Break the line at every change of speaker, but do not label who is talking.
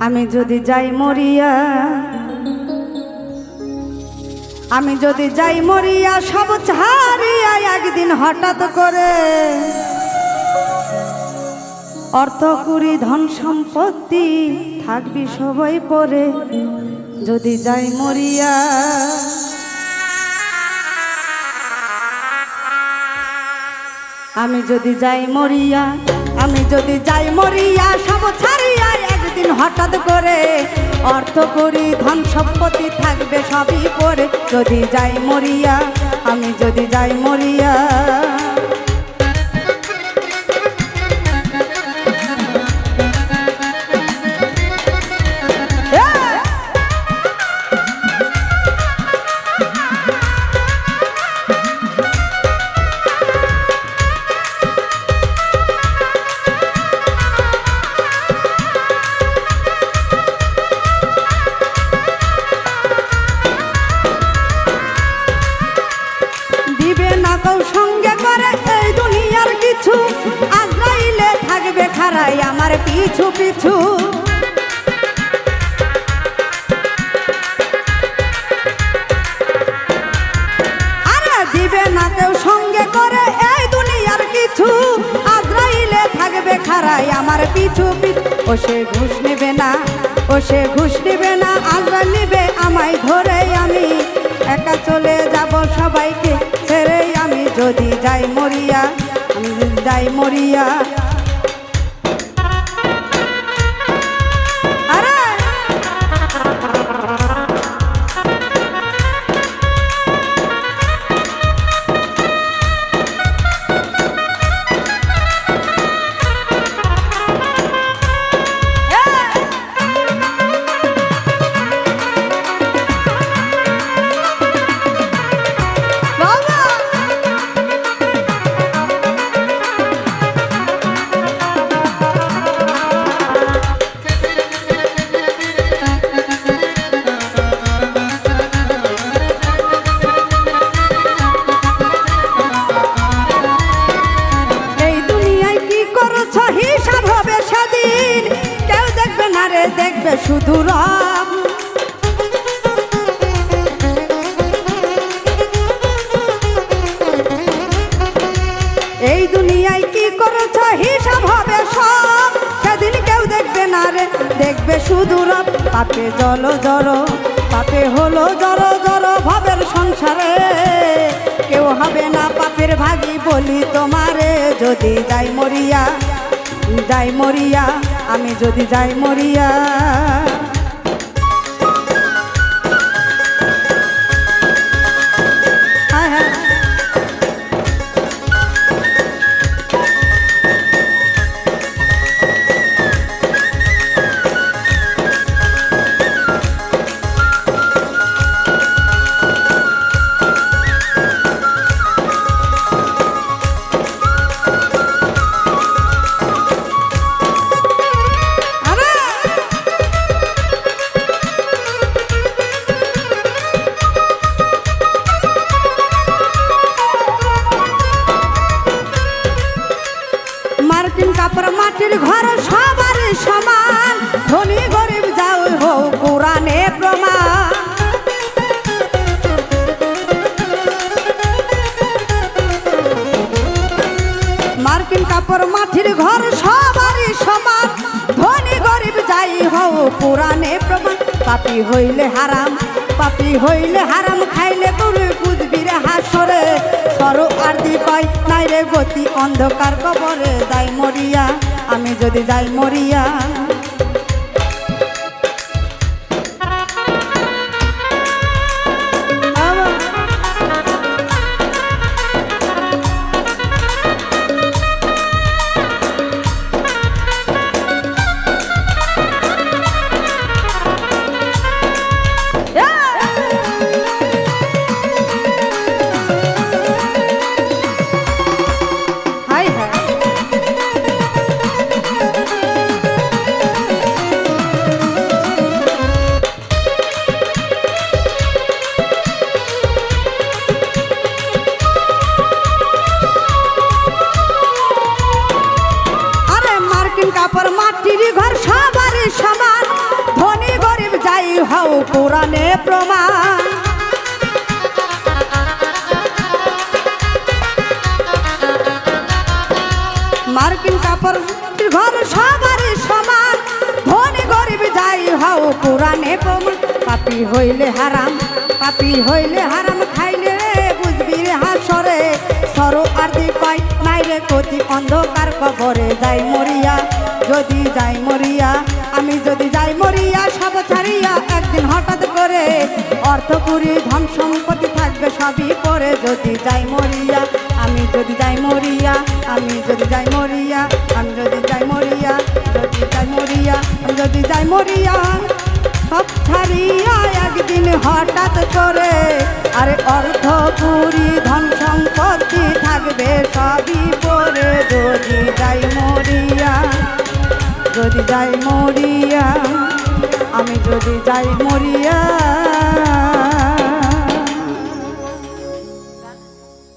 আমি যদি যাই মরিয়া, আমি যদি যাই মরিয়া, সব ছাড়িয়া একদিন হঠাৎ করে অর্থ কুড়ি ধন সম্পত্তি থাকবি সবাই পরে। যদি যাই মরিয়া, আমি যদি যাই মরিয়া, আমি যদি যাই মরিয়া, সব ছাড়িয়া একদিন হঠাৎ করে অর্থ করি ধন সম্পত্তি থাকবে সবই পরে। যদি যাই মরিয়া, আমি যদি যাই মরিয়া থাকবে আমার পিছু পিছু। আরে দিবে না কেউ সঙ্গে করে এই দুনিয়ার কিছু। আজরাইলে থাকবে খারাই আমার পিছু পিছু। ও সে ঘুষ নেবে না, ও সে ঘুষ নেবে না, আজরা নিবে আমায় ধরে আমি। একা চলে যাব সবাইকে ছেড়ে আমি, যদি যাই মরিয়া, আমি যাই মরিয়া। না দেখবে শুধু রব এই দুনিয়ায় কি করছ? হিসাব হবে সব। সেদিন কেউ দেখবে না রে। দেখবে শুধু রব। পাপে জল জড়, পাপে হলো জড় জড় ভবের সংসারে। কেউ হবে না পাপের ভাগি বলি তোমারে। যদি যাই মরিয়া যাই মরিয়া আমি যদি যাই মরিয়া মাটির ঘর সবার সমান। ধনী গরিব যাও হো, কোরআনে প্রমাণ। মার্কিন কাপড় মাটির ঘর সবারই সমান। ধনী গরিব যাই হও পুরাণে প্রমাণ। পাপি হইলে হারাম, পাপি হইলে হারাম, খাইলে গরু বুঝবি রে হাসরে, সর আর দি কয় নাই রে গতি অন্ধকার কবরে, যাই মরিয়া, আমি যদি যাই মরিয়া। আরে মার্কিন কাপড় মাটির ঘর সবারই সমান হও কোরআনে প্রমাণ। মার্কিন কাপড় ঘর সবারই সমান। ধনী গরিব যাই হও কোরআনে প্রমাণ। পাপি হইলে হারাম, পাপি হইলে হারাম, খাইলে কয় নাই রে কতি অন্ধকার কবরে যাই মরিয়া। যদি যাই মরিয়া, আমি যদি যাই মরিয়া, সব ছাড়িয়া একদিন হঠাৎ করে অর্থপুরি ধন সম্পত্তি থাকবে সবই পরে। যদি যাই মরিয়া, আমি যদি যাই মরিয়া, আমি যদি যাই মরিয়া, আমি যদি যাই মরিয়া, যদি যাই মরিয়া, আমি যদি যাই মরিয়া। সব ছাড়িয়া একদিন হঠাৎ করে, আরে অর্থপুরি ধন সম্পত্তি থাকবে সবই পরে। যদি যাই মরিয়া, যদি যাই মরিয়া, আমি যদি যাই মরিয়া